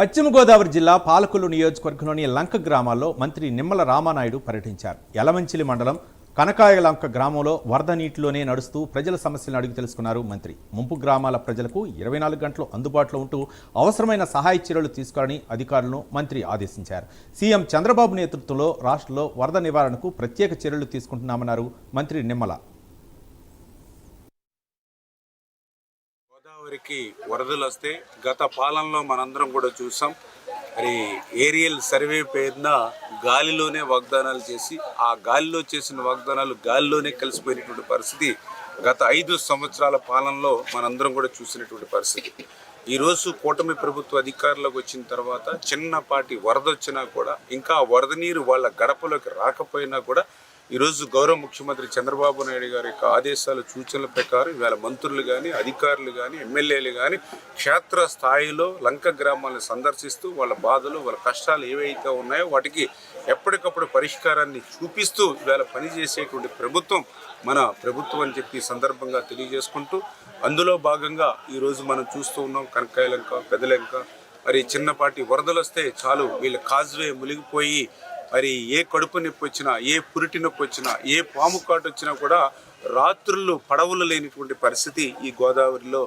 పశ్చిమ గోదావరి జిల్లా పాలకొల్లు నియోజకవర్గంలోని లంక గ్రామాల్లో మంత్రి నిమ్మల రామానాయుడు పర్యటించారు. యలమంచిలి మండలం కనకాయలంక గ్రామంలో వరద నీటిలోనే నడుస్తూ ప్రజల సమస్యలను అడిగి తెలుసుకున్నారు మంత్రి. ముంపు గ్రామాల ప్రజలకు ఇరవై నాలుగు గంటలు అందుబాటులో ఉంటూ అవసరమైన సహాయ చర్యలు తీసుకోవాలని అధికారులను మంత్రి ఆదేశించారు. సీఎం చంద్రబాబు నేతృత్వంలో రాష్ట్రంలో వరద నివారణకు ప్రత్యేక చర్యలు తీసుకుంటున్నామన్నారు మంత్రి నిమ్మల. గోదావరికి వరదలు వస్తే గత పాలనలో మనందరం కూడా చూసాం. మరి ఏరియల్ సర్వే పేరున గాలిలోనే వాగ్దానాలు చేసి ఆ గాలిలో చేసిన వాగ్దానాలు గాలిలోనే కలిసిపోయినటువంటి పరిస్థితి గత ఐదు సంవత్సరాల పాలనలో మనందరం కూడా చూసినటువంటి పరిస్థితి. ఈరోజు కూటమి ప్రభుత్వ అధికారంలోకి వచ్చిన తర్వాత చిన్నపాటి వరద వచ్చినా కూడా ఇంకా వరద నీరు వాళ్ళ గడపలోకి రాకపోయినా కూడా ఈరోజు గౌరవ ముఖ్యమంత్రి చంద్రబాబు నాయుడు గారి యొక్క ఆదేశాల సూచనల ప్రకారం ఇవాళ మంత్రులు కానీ అధికారులు కానీ ఎమ్మెల్యేలు కానీ క్షేత్ర స్థాయిలో లంక గ్రామాలను సందర్శిస్తూ వాళ్ళ బాధలు వాళ్ళ కష్టాలు ఏవైతే ఉన్నాయో వాటికి ఎప్పటికప్పుడు పరిష్కారాన్ని చూపిస్తూ ఇవాళ పనిచేసేటువంటి ప్రభుత్వం మన ప్రభుత్వం అని చెప్పి సందర్భంగా తెలియజేసుకుంటూ అందులో భాగంగా ఈరోజు మనం చూస్తూ ఉన్నాం కనకాయలంక పెదలంక. మరి చిన్నపాటి వరదలు వస్తే చాలు వీళ్ళ కాజ్వే మునిగిపోయి మరి ఏ కడుపు నొప్పి వచ్చినా ఏ పురిటి నొప్పి వచ్చినా ఏ పాము కాటు వచ్చినా కూడా రాత్రులు పడవలు లేనిటువంటి పరిస్థితి ఈ గోదావరిలో